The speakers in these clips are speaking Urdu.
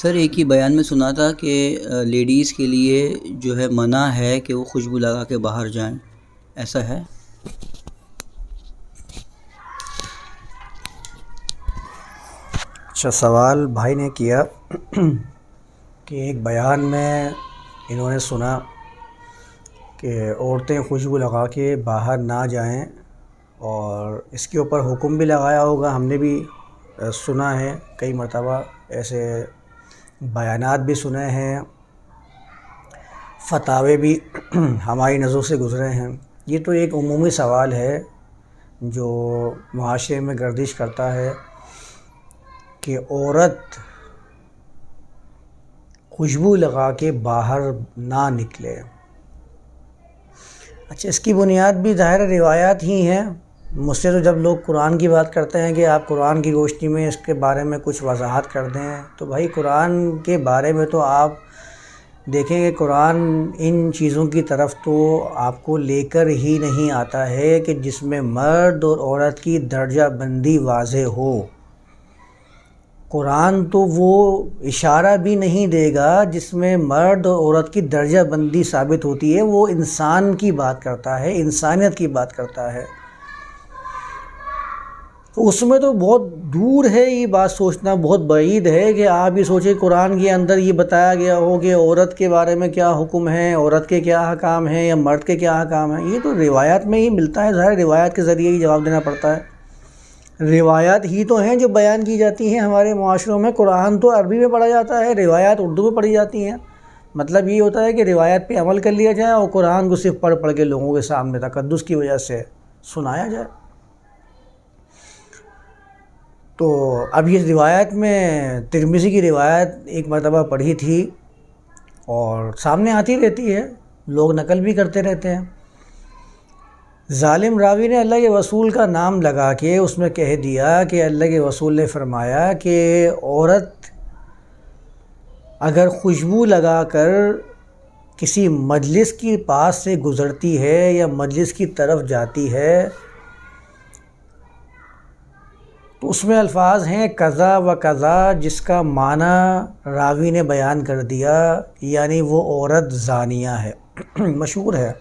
سر، ایک ہی بیان میں سنا تھا کہ لیڈیز کے لیے جو ہے منع ہے کہ وہ خوشبو لگا کے باہر جائیں۔ ایسا ہے؟ اچھا سوال بھائی نے کیا کہ ایک بیان میں انہوں نے سنا کہ عورتیں خوشبو لگا کے باہر نہ جائیں اور اس کے اوپر حکم بھی لگایا ہوگا۔ ہم نے بھی سنا ہے، کئی مرتبہ ایسے بیانات بھی سنے ہیں، فتاوے بھی ہماری نظروں سے گزرے ہیں۔ یہ تو ایک عمومی سوال ہے جو معاشرے میں گردش کرتا ہے کہ عورت خوشبو لگا کے باہر نہ نکلے۔ اچھا اس کی بنیاد بھی ظاہر روایات ہی ہیں۔ مجھ سے تو جب لوگ قرآن کی بات کرتے ہیں کہ آپ قرآن کی روشنی میں اس کے بارے میں کچھ وضاحت کر دیں، تو بھائی قرآن کے بارے میں تو آپ دیکھیں کہ قرآن ان چیزوں کی طرف تو آپ کو لے کر ہی نہیں آتا ہے کہ جس میں مرد اور عورت کی درجہ بندی واضح ہو۔ قرآن تو وہ اشارہ بھی نہیں دے گا جس میں مرد اور عورت کی درجہ بندی ثابت ہوتی ہے، وہ انسان کی بات کرتا ہے، انسانیت کی بات کرتا ہے۔ اس میں تو بہت دور ہے یہ بات سوچنا، بہت بعید ہے کہ آپ یہ سوچیں قرآن کے اندر یہ بتایا گیا ہو کہ عورت کے بارے میں کیا حکم ہے، عورت کے کیا حکام ہیں یا مرد کے کیا حکام ہیں، یہ تو روایات میں ہی ملتا ہے، ظاہر روایات کے ذریعے ہی جواب دینا پڑتا ہے۔ روایات ہی تو ہیں جو بیان کی جاتی ہیں ہمارے معاشروں میں، قرآن تو عربی میں پڑھا جاتا ہے، روایات اردو میں پڑھی جاتی ہیں۔ مطلب یہ ہوتا ہے کہ روایت پہ عمل کر لیا جائے اور قرآن کو صرف پڑھ پڑھ کے لوگوں کے سامنے تقدس کی وجہ سے سنایا جائے۔ تو اب اس روایت میں ترمزی کی روایت ایک مرتبہ پڑھی تھی اور سامنے آتی رہتی ہے، لوگ نقل بھی کرتے رہتے ہیں۔ ظالم راوی نے اللہ کے رسول کا نام لگا کے اس میں کہہ دیا کہ اللہ کے رسول نے فرمایا کہ عورت اگر خوشبو لگا کر کسی مجلس کی پاس سے گزرتی ہے یا مجلس کی طرف جاتی ہے تو اس میں الفاظ ہیں قضا و قضا، جس کا معنی راوی نے بیان کر دیا یعنی وہ عورت زانیہ ہے، مشہور ہے۔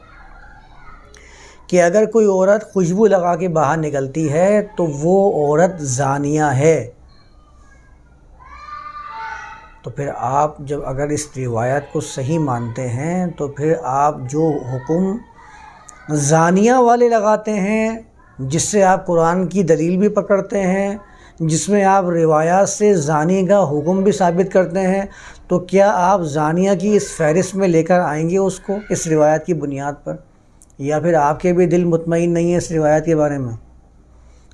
کہ اگر کوئی عورت خوشبو لگا کے باہر نکلتی ہے تو وہ عورت زانیہ ہے۔ تو پھر آپ جب اگر اس روایت کو صحیح مانتے ہیں تو پھر آپ جو حکم زانیہ والے لگاتے ہیں جس سے آپ قرآن کی دلیل بھی پکڑتے ہیں، جس میں آپ روایات سے زانی کا حکم بھی ثابت کرتے ہیں، تو کیا آپ زانیہ کی اس فہرست میں لے کر آئیں گے اس کو اس روایت کی بنیاد پر؟ یا پھر آپ کے بھی دل مطمئن نہیں ہے اس روایت کے بارے میں؟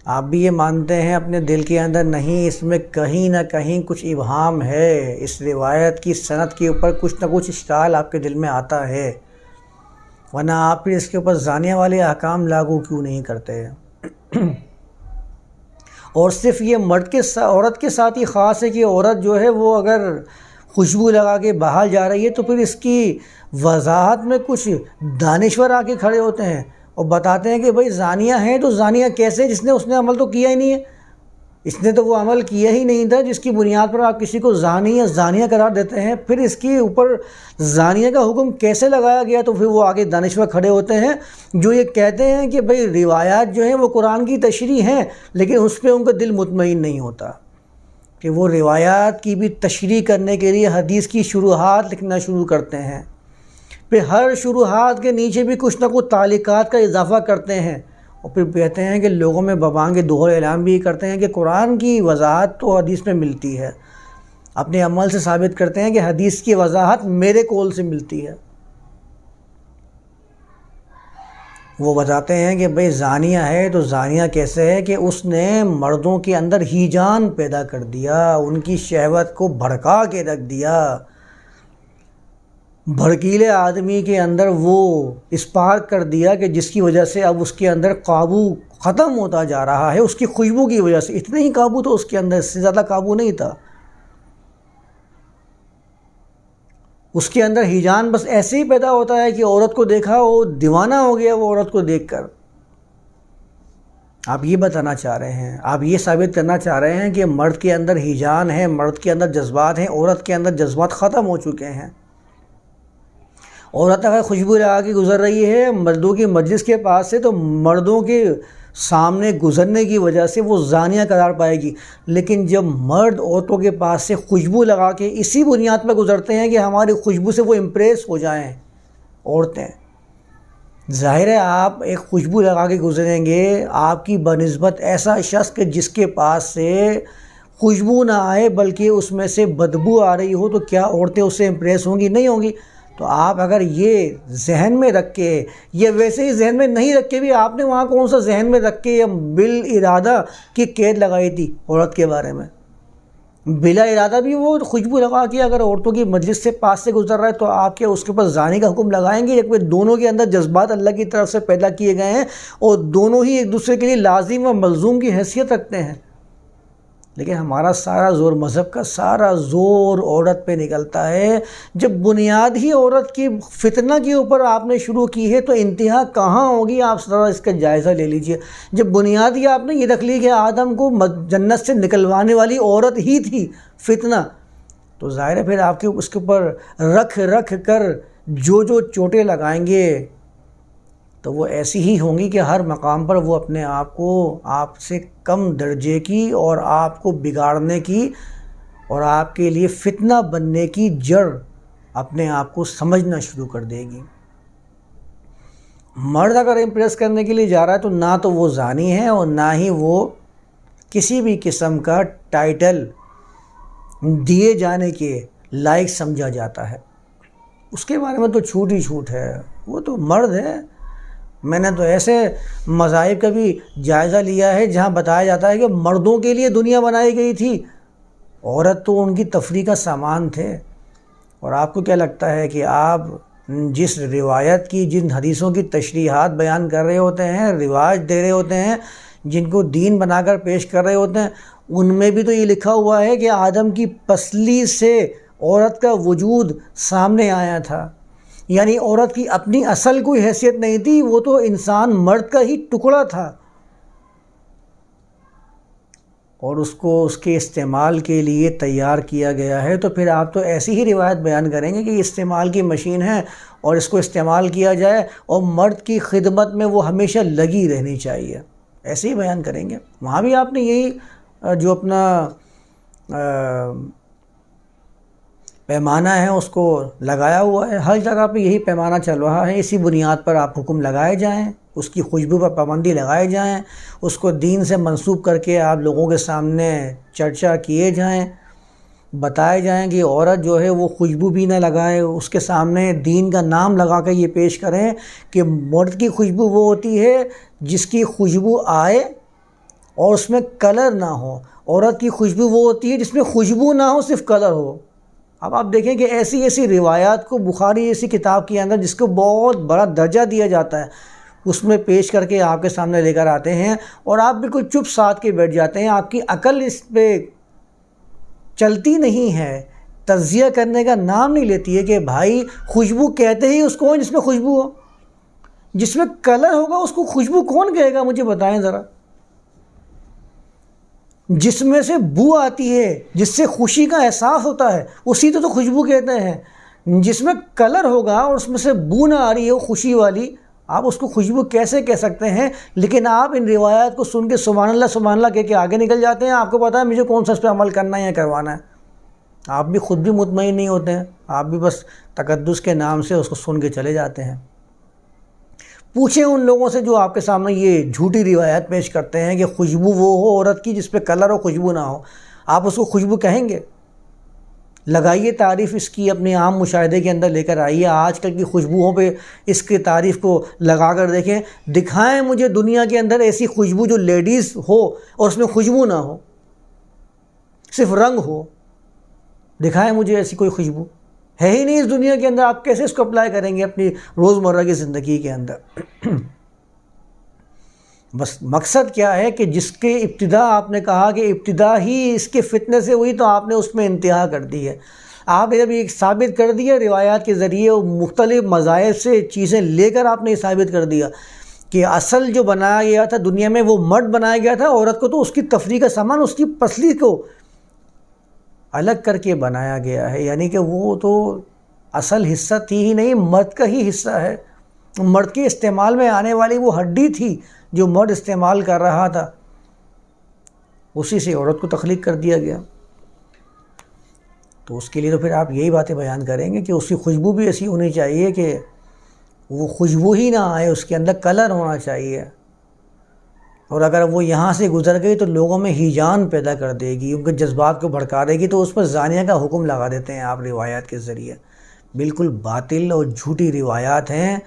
آپ بھی یہ مانتے ہیں اپنے دل کے اندر، نہیں، اس میں کہیں نہ کہیں کچھ ابہام ہے۔ اس روایت کی صنعت کے اوپر کچھ نہ کچھ اشکال آپ کے دل میں آتا ہے۔ ورنہ آپ پھر اس کے اوپر زانیہ والے احکام لاگو کیوں نہیں کرتے؟ اور صرف یہ مرد کے عورت کے ساتھ ہی خاص ہے کہ عورت جو ہے وہ اگر خوشبو لگا کے باہر جا رہی ہے تو پھر اس کی وضاحت میں کچھ دانشور آ کے کھڑے ہوتے ہیں اور بتاتے ہیں کہ بھائی زانیہ ہیں تو زانیہ کیسے جس نے، اس نے عمل تو کیا ہی نہیں ہے۔ اس نے تو وہ عمل کیا ہی نہیں تھا جس کی بنیاد پر آپ کسی کو زانی یا زانیہ قرار دیتے ہیں۔ پھر اس کے اوپر زانیہ کا حکم کیسے لگایا گیا؟ تو پھر وہ آگے دانشور کھڑے ہوتے ہیں جو یہ کہتے ہیں کہ بھئی روایات جو ہیں وہ قرآن کی تشریح ہیں، لیکن اس پہ ان کا دل مطمئن نہیں ہوتا کہ وہ روایات کی بھی تشریح کرنے کے لیے حدیث کی شروحات لکھنا شروع کرتے ہیں۔ پھر ہر شروحات کے نیچے بھی کچھ نہ کچھ تعلیقات کا اضافہ کرتے ہیں۔ اور پھر کہتے ہیں کہ لوگوں میں ببانگ دوہر اعلان بھی کرتے ہیں کہ قرآن کی وضاحت تو حدیث میں ملتی ہے۔ اپنے عمل سے ثابت کرتے ہیں کہ حدیث کی وضاحت میرے کول سے ملتی ہے۔ وہ بتاتے ہیں کہ بھئی زانیہ ہے تو زانیہ کیسے ہے کہ اس نے مردوں کے اندر ہی جان پیدا کر دیا، ان کی شہوت کو بھڑکا کے رکھ دیا۔ بھڑکیلے آدمی کے اندر وہ اسپارک کر دیا کہ جس کی وجہ سے اب اس کے اندر قابو ختم ہوتا جا رہا ہے، اس کی خوشبو کی وجہ سے۔ اتنے ہی قابو تو اس کے اندر اس سے زیادہ قابو نہیں تھا۔ اس کے اندر ہیجان بس ایسے ہی پیدا ہوتا ہے کہ عورت کو دیکھا وہ دیوانہ ہو گیا وہ عورت کو دیکھ کر۔ آپ یہ بتانا چاہ رہے ہیں، آپ یہ ثابت کرنا چاہ رہے ہیں کہ مرد کے اندر ہیجان ہے، مرد کے اندر جذبات ہیں، عورت کے اندر جذبات ختم ہو چکے ہیں۔ عورت اگر خوشبو لگا کے گزر رہی ہے مردوں کی مجلس کے پاس سے تو مردوں کے سامنے گزرنے کی وجہ سے وہ زانیہ قرار پائے گی۔ لیکن جب مرد عورتوں کے پاس سے خوشبو لگا کے اسی بنیاد پہ گزرتے ہیں کہ ہماری خوشبو سے وہ امپریس ہو جائیں عورتیں۔ ظاہر ہے آپ ایک خوشبو لگا کے گزریں گے، آپ کی بنسبت ایسا شخص کہ جس کے پاس سے خوشبو نہ آئے بلکہ اس میں سے بدبو آ رہی ہو تو کیا عورتیں اس سے امپریس ہوں گی؟ نہیں ہوں گی۔ تو آپ اگر یہ ذہن میں رکھ کے یا ویسے ہی ذہن میں نہیں رکھ کے بھی آپ نے وہاں کون سا ذہن میں رکھ کے یا بال ارادہ کی قید لگائی تھی عورت کے بارے میں؟ بلا ارادہ بھی وہ خوشبو لگا کے اگر عورتوں کی مجلس سے پاس سے گزر رہا ہے تو آپ کیا اس کے اوپر جانے کا حکم لگائیں گے یا دونوں کے اندر جذبات اللہ کی طرف سے پیدا کیے گئے ہیں اور دونوں ہی ایک دوسرے کے لیے لازم و ملزوم کی حیثیت رکھتے ہیں۔ لیکن ہمارا سارا زور مذہب کا سارا زور عورت پہ نکلتا ہے۔ جب بنیاد ہی عورت کی فتنہ کے اوپر آپ نے شروع کی ہے تو انتہا کہاں ہوگی؟ آپ ذرا اس کا جائزہ لے لیجیے۔ جب بنیاد ہی آپ نے یہ رکھ لی کہ آدم کو جنت سے نکلوانے والی عورت ہی تھی فتنہ، تو ظاہر ہے پھر آپ کے اس کے اوپر رکھ رکھ کر جو جو چوٹیں لگائیں گے۔ تو وہ ایسی ہی ہوں گی کہ ہر مقام پر وہ اپنے آپ کو آپ سے کم درجے کی اور آپ کو بگاڑنے کی اور آپ کے لیے فتنہ بننے کی جڑ اپنے آپ کو سمجھنا شروع کر دے گی۔ مرد اگر امپریس کرنے کے لیے جا رہا ہے تو نہ تو وہ زانی ہے اور نہ ہی وہ کسی بھی قسم کا ٹائٹل دیے جانے کے لائق سمجھا جاتا ہے۔ اس کے بارے میں تو چھوٹ ہی چھوٹ ہے۔ وہ تو مرد ہے۔ میں نے تو ایسے مذاہب کا بھی جائزہ لیا ہے جہاں بتایا جاتا ہے کہ مردوں کے لیے دنیا بنائی گئی تھی۔ عورت تو ان کی تفریح کا سامان تھے۔ اور آپ کو کیا لگتا ہے کہ آپ جس روایت کی، جن حدیثوں کی تشریحات بیان کر رہے ہوتے ہیں، رواج دے رہے ہوتے ہیں، جن کو دین بنا کر پیش کر رہے ہوتے ہیں، ان میں بھی تو یہ لکھا ہوا ہے کہ آدم کی پسلی سے عورت کا وجود سامنے آیا تھا۔ یعنی عورت کی اپنی اصل کوئی حیثیت نہیں تھی، وہ تو انسان مرد کا ہی ٹکڑا تھا۔ اور اس کو اس کے استعمال کے لیے تیار کیا گیا ہے۔ تو پھر آپ تو ایسی ہی روایت بیان کریں گے کہ استعمال کی مشین ہے اور اس کو استعمال کیا جائے اور مرد کی خدمت میں وہ ہمیشہ لگی رہنی چاہیے۔ ایسے ہی بیان کریں گے۔ وہاں بھی آپ نے یہی، جو اپنا پیمانہ ہے، اس کو لگایا ہوا ہے۔ ہر جگہ پہ یہی پیمانہ چل رہا ہے۔ اسی بنیاد پر آپ حکم لگائے جائیں، اس کی خوشبو پر پابندی لگائے جائیں، اس کو دین سے منسوب کر کے آپ لوگوں کے سامنے چرچا کیے جائیں، بتائے جائیں کہ عورت جو ہے وہ خوشبو بھی نہ لگائے، اس کے سامنے دین کا نام لگا کر یہ پیش کریں کہ مرد کی خوشبو وہ ہوتی ہے جس کی خوشبو آئے اور اس میں کلر نہ ہو۔ عورت کی خوشبو وہ ہوتی ہے جس میں خوشبو نہ ہو، صرف کلر ہو۔ اب آپ دیکھیں کہ ایسی ایسی روایات کو بخاری ایسی کتاب کے اندر جس کو بہت بڑا درجہ دیا جاتا ہے، اس میں پیش کر کے آپ کے سامنے لے کر آتے ہیں اور آپ بالکل چپ ساتھ کے بیٹھ جاتے ہیں۔ آپ کی عقل اس پہ چلتی نہیں ہے۔ تجزیہ کرنے کا نام نہیں لیتی ہے کہ بھائی خوشبو کہتے ہی اس کو جس میں خوشبو ہو۔ جس میں کلر ہوگا اس کو خوشبو کون کہے گا؟ مجھے بتائیں ذرا۔ جس میں سے بو آتی ہے، جس سے خوشی کا احساس ہوتا ہے، اسی تو تو خوشبو کہتے ہیں۔ جس میں کلر ہوگا اور اس میں سے بو نہ آ رہی ہے وہ خوشی والی، آپ اس کو خوشبو کیسے کہہ سکتے ہیں؟ لیکن آپ ان روایات کو سن کے سبحان اللہ سبحان اللہ کہہ کے آگے نکل جاتے ہیں۔ آپ کو پتہ ہے، مجھے کون سا اس پہ عمل کرنا ہے یا کروانا ہے۔ آپ بھی خود بھی مطمئن نہیں ہوتے ہیں۔ آپ بھی بس تقدس کے نام سے اس کو سن کے چلے جاتے ہیں۔ پوچھیں ان لوگوں سے جو آپ کے سامنے یہ جھوٹی روایت پیش کرتے ہیں کہ خوشبو وہ ہو عورت کی جس پہ کلر ہو خوشبو نہ ہو، آپ اس کو خوشبو کہیں گے؟ لگائیے تعریف اس کی اپنے عام مشاہدے کے اندر لے کر آئیے، آج کل کی خوشبوؤں پہ اس کی تعریف کو لگا کر دیکھیں۔ دکھائیں مجھے دنیا کے اندر ایسی خوشبو جو لیڈیز ہو اور اس میں خوشبو نہ ہو، صرف رنگ ہو۔ دکھائیں مجھے ایسی کوئی خوشبو۔ ہے ہی نہیں اس دنیا کے اندر، آپ کیسے اس کو اپلائی کریں گے اپنی روزمرہ کی زندگی کے اندر؟ بس مقصد کیا ہے کہ جس کے ابتدا آپ نے کہا کہ ابتدا ہی اس کے فتنے سے ہوئی تو آپ نے اس میں انتہا کر دی ہے۔ آپ نے جب یہ ثابت کر دیا روایات کے ذریعے مختلف مذاہب سے چیزیں لے کر آپ نے یہ ثابت کر دیا کہ اصل جو بنایا گیا تھا دنیا میں وہ مرد بنایا گیا تھا، عورت کو تو اس کی تفریح کا سامان، اس کی پسلی کو الگ کر کے بنایا گیا ہے۔ یعنی کہ وہ تو اصل حصہ تھی ہی نہیں، مرد کا ہی حصہ ہے۔ مرد کے استعمال میں آنے والی وہ ہڈی تھی جو مرد استعمال کر رہا تھا۔ اسی سے عورت کو تخلیق کر دیا گیا۔ تو اس کے لیے تو پھر آپ یہی باتیں بیان کریں گے کہ اس کی خوشبو بھی ایسی ہونی چاہیے کہ وہ خوشبو ہی نہ آئے، اس کے اندر کلر ہونا چاہیے۔ اور اگر وہ یہاں سے گزر گئی تو لوگوں میں ہیجان پیدا کر دے گی، ان کے جذبات کو بھڑکا دے گی، تو اس پر زانیہ کا حکم لگا دیتے ہیں آپ روایات کے ذریعے۔ بالکل باطل اور جھوٹی روایات ہیں۔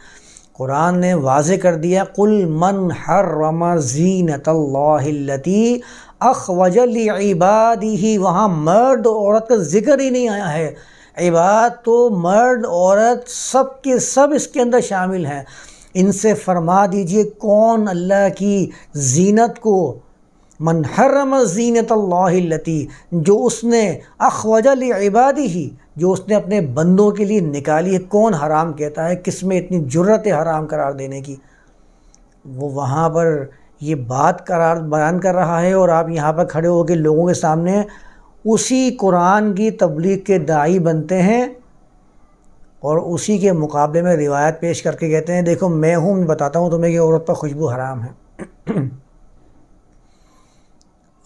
قرآن نے واضح کر دیا کل من حرم زینت اللہ التی اخ وجل عبادی ہی وہاں مرد عورت کا ذکر ہی نہیں آیا ہے۔ عباد تو مرد، عورت، سب کے سب اس کے اندر شامل ہیں۔ ان سے فرما دیجیے کون اللہ کی زینت کو؟ من حرم زینت اللہ التی، جو اس نے اخوجل عبادی ہی جو اس نے اپنے بندوں کے لیے نکالی ہے، کون حرام کہتا ہے؟ کس میں اتنی جرت حرام قرار دینے کی؟ وہ وہاں پر یہ بات قرار بیان کر رہا ہے اور آپ یہاں پر کھڑے ہو کے لوگوں کے سامنے اسی قرآن کی تبلیغ کے دائی بنتے ہیں۔ اور اسی کے مقابلے میں روایت پیش کر کے کہتے ہیں، دیکھو میں ہوں، بتاتا ہوں تمہیں کہ عورت پر خوشبو حرام ہے۔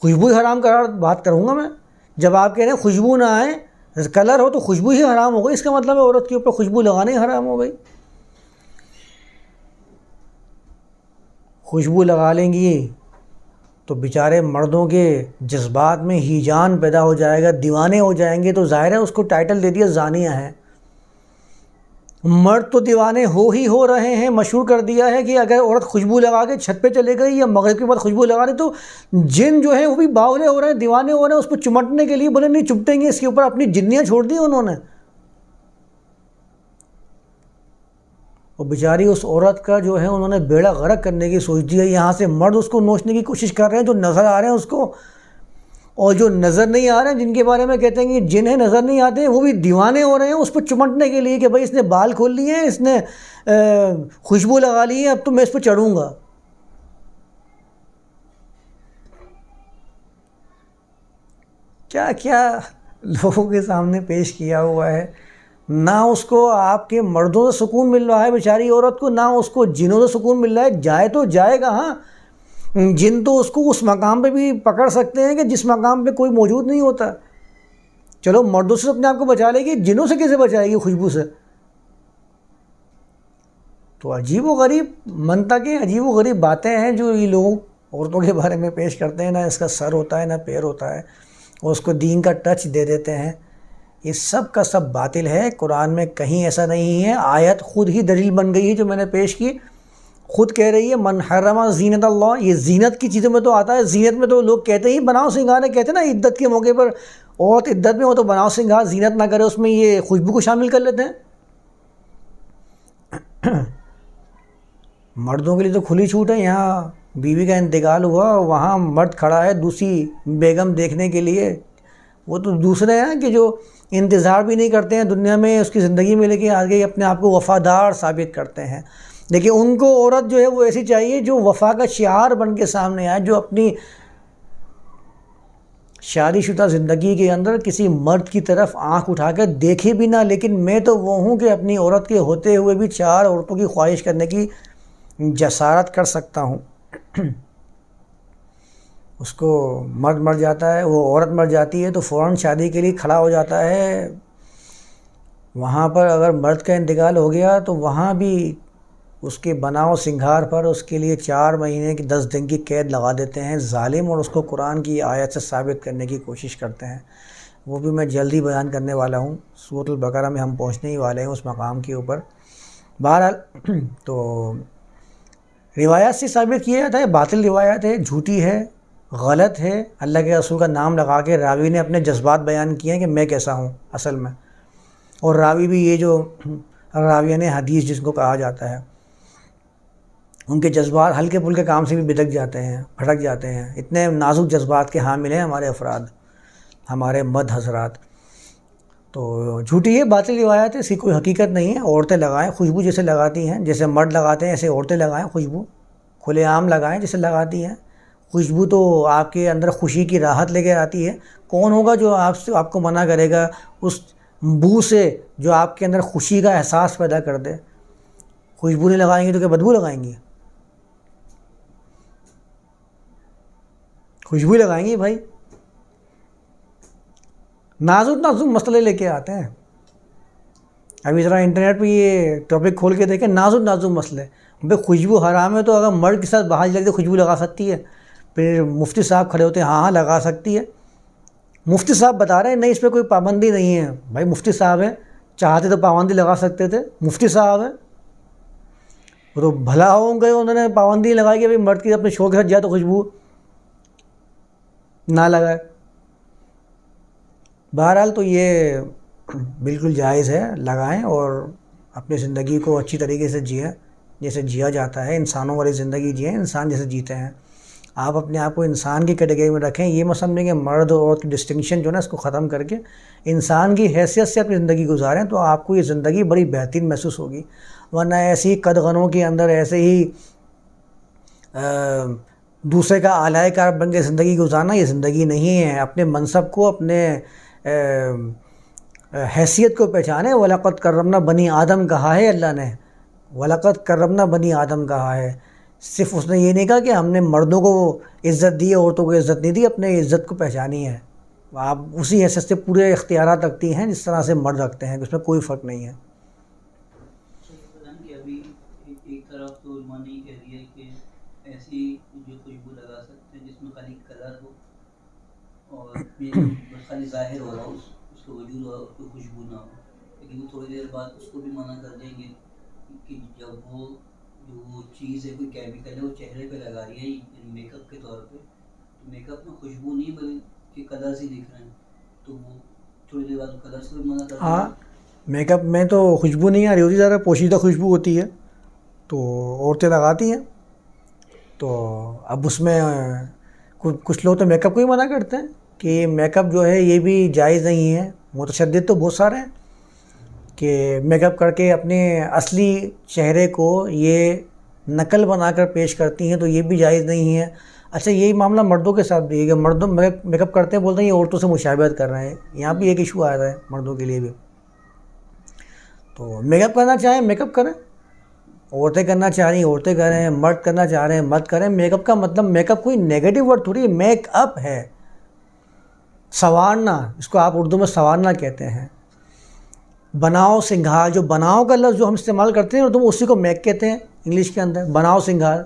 خوشبو ہی حرام قرار بات کروں گا میں۔ جب آپ کہہ رہے ہیں خوشبو نہ آئے، کلر ہو تو خوشبو ہی حرام ہو گئی۔ اس کا مطلب ہے عورت کے اوپر خوشبو لگانے ہی حرام ہو گئی۔ خوشبو لگا لیں گی تو بیچارے مردوں کے جذبات میں ہی جان پیدا ہو جائے گا، دیوانے ہو جائیں گے۔ تو ظاہر ہے اس کو ٹائٹل دے دیا، زانیہ ہے۔ مرد تو دیوانے ہو ہی ہو رہے ہیں، مشہور کر دیا ہے کہ اگر عورت خوشبو لگا کے چھت پہ چلے گئی یا مغرب کے بعد خوشبو لگا رہی تو جن جو ہیں وہ بھی باولے ہو رہے ہیں، دیوانے ہو رہے ہیں، اس کو چمٹنے کے لیے بولے نہیں چپٹیں گے، اس کے اوپر اپنی جنیاں چھوڑ دی انہوں نے۔ اور بیچاری اس عورت کا جو ہے، انہوں نے بیڑا غرق کرنے کی سوچ دی ہے، یہاں سے مرد اس کو نوچنے کی کوشش کر رہے ہیں، جو نظر آ رہے ہیں اس کو۔ اور جو نظر نہیں آ رہے ہیں، جن کے بارے میں کہتے ہیں کہ جنہیں نظر نہیں آتے ہیں وہ بھی دیوانے ہو رہے ہیں اس پہ چمٹنے کے لیے کہ بھائی اس نے بال کھول لیے ہیں، اس نے خوشبو لگا لی ہے اب تو میں اس پہ چڑھوں گا۔ کیا کیا لوگوں کے سامنے پیش کیا ہوا ہے؟ نہ اس کو آپ کے مردوں سے سکون مل رہا ہے، بیچاری عورت کو، نہ اس کو جنوں سے سکون مل رہا ہے، جائے تو جائے گا ہاں جن تو اس کو اس مقام پہ بھی پکڑ سکتے ہیں کہ جس مقام پہ کوئی موجود نہیں ہوتا۔ چلو مردوں سے اپنے آپ کو بچا لے گی، جنوں سے کیسے بچائے گی خوشبو سے؟ تو عجیب و غریب منتا کہ عجیب و غریب باتیں ہیں جو یہ لوگ عورتوں کے بارے میں پیش کرتے ہیں، نہ اس کا سر ہوتا ہے، نہ پیر ہوتا ہے، اور اس کو دین کا ٹچ دے دیتے ہیں۔ یہ سب کا سب باطل ہے۔ قرآن میں کہیں ایسا نہیں ہے۔ آیت خود ہی دلیل بن گئی ہے جو میں نے پیش کی۔ خود کہہ رہی ہے منحرمن زینت اللہ. یہ زینت کی چیزوں میں تو آتا ہے۔ زینت میں تو لوگ کہتے ہی بناؤ سنگھار کہتے ہیں نا، عدت کے موقع پر عورت عدت میں ہو تو بناؤ سنگھار زینت نہ کرے، اس میں یہ خوشبو کو شامل کر لیتے ہیں۔ مردوں کے لیے تو کھلی چھوٹ ہے۔ یہاں بیوی کا انتقال ہوا، وہاں مرد کھڑا ہے دوسری بیگم دیکھنے کے لیے۔ وہ تو دوسرے ہیں کہ جو انتظار بھی نہیں کرتے ہیں، دنیا میں اس کی زندگی میں لے کے آگے اپنے آپ کو وفادار ثابت کرتے ہیں۔ لیکن ان کو عورت جو ہے وہ ایسی چاہیے جو وفا کا شعار بن کے سامنے آئے، جو اپنی شادی شدہ زندگی کے اندر کسی مرد کی طرف آنکھ اٹھا کر دیکھے بھی نہ، لیکن میں تو وہ ہوں کہ اپنی عورت کے ہوتے ہوئے بھی چار عورتوں کی خواہش کرنے کی جسارت کر سکتا ہوں۔ اس کو مرد مر جاتا ہے، وہ عورت مر جاتی ہے تو فوراً شادی کے لیے کھڑا ہو جاتا ہے۔ وہاں پر اگر مرد کا انتقال ہو گیا تو وہاں بھی اس کے بناؤ سنگھار پر اس کے لیے چار مہینے کی دس دن کی قید لگا دیتے ہیں۔ ظالم اور اس کو قرآن کی آیت سے ثابت کرنے کی کوشش کرتے ہیں۔ وہ بھی میں جلدی بیان کرنے والا ہوں۔ صورت البقرہ میں ہم پہنچنے ہی والے ہیں اس مقام کے اوپر۔ بہرحال تو روایات سے ثابت کیا جاتا ہے، باطل روایت ہے جھوٹی ہے، غلط ہے۔ اللہ کے رسول کا نام لگا کے راوی نے اپنے جذبات بیان کیے ہیں کہ میں کیسا ہوں اصل میں۔ اور راوی بھی یہ جو راویہ حدیث جس کو کہا جاتا ہے۔ ان کے جذبات ہلکے پھلکے کام سے بھی بدک جاتے ہیں بھٹک جاتے ہیں۔ اتنے نازک جذبات کے حامل ہیں ہمارے افراد، ہمارے مد حضرات۔ تو جھوٹی ہے باطل روایت ہے، اس کی کوئی حقیقت نہیں ہے۔ عورتیں لگائیں خوشبو جیسے لگاتی ہیں، جیسے مرد لگاتے ہیں، ایسے عورتیں لگائیں خوشبو۔ کھلے عام لگائیں جسے لگاتی ہیں۔ خوشبو تو آپ کے اندر خوشی کی راحت لے کے آتی ہے۔ کون ہوگا جو آپ سے، آپ کو منع کرے گا؟ اس بو سے جو آپ کے اندر خوشی کا احساس پیدا کر دے۔ خوشبو نہیں لگائیں گے تو کیا بدبو لگائیں گے خوشبو لگائیں گے بھائی۔ نازک نازک مسئلے لے کے آتے ہیں۔ ابھی ذرا انٹرنیٹ پہ یہ ٹاپک کھول کے دیکھیں، نازک نازک مسئلے۔ بھائی خوشبو حرام ہے تو اگر مرد کے ساتھ باہر جا کے خوشبو لگا سکتی ہے۔ پھر مفتی صاحب کھڑے ہوتے ہیں ہاں ہاں لگا سکتی ہے۔ مفتی صاحب بتا رہے ہیں، نہیں، اس پہ کوئی پابندی نہیں ہے۔ بھائی مفتی صاحب ہیں، چاہتے تو پابندی لگا سکتے تھے۔ مفتی صاحب ہیں۔ وہ تو بھلا ہوں گے، انہوں نے پابندی لگائی کہ بھائی مرد کی اپنے شوق کے ساتھ جائے تو خوشبو۔ نہ لگائے۔ بہرحال تو یہ بالکل جائز ہے، لگائیں اور اپنی زندگی کو اچھی طریقے سے جئیں جیسے جیا جاتا ہے، انسانوں والی زندگی جئیں انسان جیسے جیتے ہیں۔ آپ اپنے آپ کو انسان کی کیٹیگری میں رکھیں، یہ مت سمجھیں کہ مرد اور عورت کی ڈسٹنکشن جو ہے نا، اس کو ختم کر کے انسان کی حیثیت سے اپنی زندگی گزاریں تو آپ کو یہ زندگی بڑی بہترین محسوس ہوگی۔ ورنہ ایسی قد غنوں کے اندر، ایسے ہی دوسرے کا اعلی کار بن کے زندگی گزارنا یہ زندگی نہیں ہے۔ اپنے منصب کو، اپنے حیثیت کو پہچانے۔ ولاقت کرمنا بنی آدم، کہا ہے اللہ نے۔ ولاقت کرمنا بنی آدم، کہا ہے۔ صرف اس نے یہ نہیں کہا کہ ہم نے مردوں کو عزت دی، عورتوں کو عزت نہیں دی، اپنے عزت کو پہچانی ہے۔ آپ اسی حیثیت سے پورے اختیارات رکھتی ہیں جس طرح سے مرد رکھتے ہیں، اس میں کوئی فرق نہیں ہے ایسی جو خوشبو لگا سکتے ہیں جس میں خالی کلر ہو اور خالی ظاہر ہو رہا ہو، اس کا وجود ہو، کوئی خوشبو نہ ہو۔ لیکن وہ تھوڑی دیر بعد اس کو بھی منع کر دیں گے کہ جب وہ جو وہ چیز ہے، کوئی کیمیکل ہے، وہ چہرے پہ لگا رہی ہے یعنی میک اپ کے طور پہ۔ تو میک اپ میں خوشبو نہیں، بلکہ کلرس ہی دکھ رہے ہیں۔ تو وہ تھوڑی دیر بعد کلرس کو بھی منع کر ہاں میک اپ میں تو خوشبو نہیں آ رہی ہوتی زیادہ پوشیدہ خوشبو ہوتی ہے۔ تو عورتیں لگاتی ہیں۔ تو اب اس میں کچھ لوگ تو میک اپ کو ہی منع کرتے ہیں۔ کہ میک اپ جو ہے یہ بھی جائز نہیں ہے، متشدد تو بہت سارے ہیں کہ میک اپ کر کے اپنے اصلی چہرے کو یہ نقل بنا کر پیش کرتی ہیں تو یہ بھی جائز نہیں ہے۔ اچھا یہی معاملہ مردوں کے ساتھ بھی ہے کہ مردوں میک اپ کرتے ہیں، بولتے ہیں یہ عورتوں سے مشابہت کر رہے ہیں۔ یہاں بھی ایک ایشو آ رہا ہے مردوں کے لیے بھی۔ تو میک اپ کرنا چاہیں میک اپ کریں۔ عورتیں کرنا چاہ رہی ہیں، عورتیں کریں مرد کرنا چاہ رہے ہیں، مرد کریں میک اپ کا مطلب میک اپ کوئی نیگیٹو ورڈ تھوڑی ہے، میک اپ ہے۔ سنوارنا اس کو آپ اردو میں سنوارنا کہتے ہیں۔ بناؤ سنگھار، جو بناؤ کا لفظ جو ہم استعمال کرتے ہیں اردو میں اسی کو میک کہتے ہیں انگلش کے اندر۔ بناؤ سنگھار،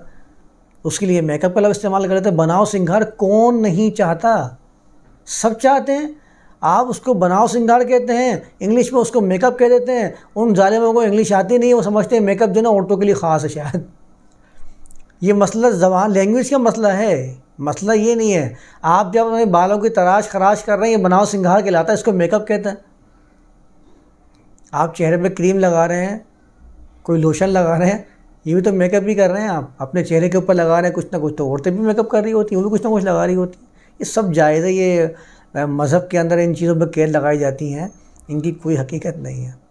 اس کے لیے میک اپ کا لفظ استعمال کرتے ہیں۔ بناؤ سنگھار کون نہیں چاہتا؟ سب چاہتے ہیں۔ آپ اس کو بناؤ سنگھار کہتے ہیں، انگلش میں اس کو میک اپ کہہ دیتے ہیں۔ ان ظالموں کو انگلش آتی نہیں، وہ سمجھتے ہیں میک اپ جو نا، عورتوں کے لیے خاص ہے شاید۔ یہ مسئلہ زبان، لینگویج کا مسئلہ ہے۔ مسئلہ یہ نہیں ہے۔ آپ جب اپنے بالوں کی تراش خراش کر رہے ہیں، یہ بناؤ سنگھار کے لاتا ہے، اس کو میک اپ کہتے ہیں۔ آپ چہرے پہ کریم لگا رہے ہیں، کوئی لوشن لگا رہے ہیں، یہ بھی تو میک اپ بھی کر رہے ہیں آپ۔ اپنے چہرے کے اوپر لگا رہے ہیں، کچھ نہ کچھ تو عورتیں بھی میک اپ کر رہی ہوتی ہیں، وہ بھی کچھ نہ کچھ لگا رہی ہوتی ہیں۔ یہ سب جائز ہے، یہ مذہب کے اندر ان چیزوں پہ قید لگائی جاتی ہیں، ان کی کوئی حقیقت نہیں ہے۔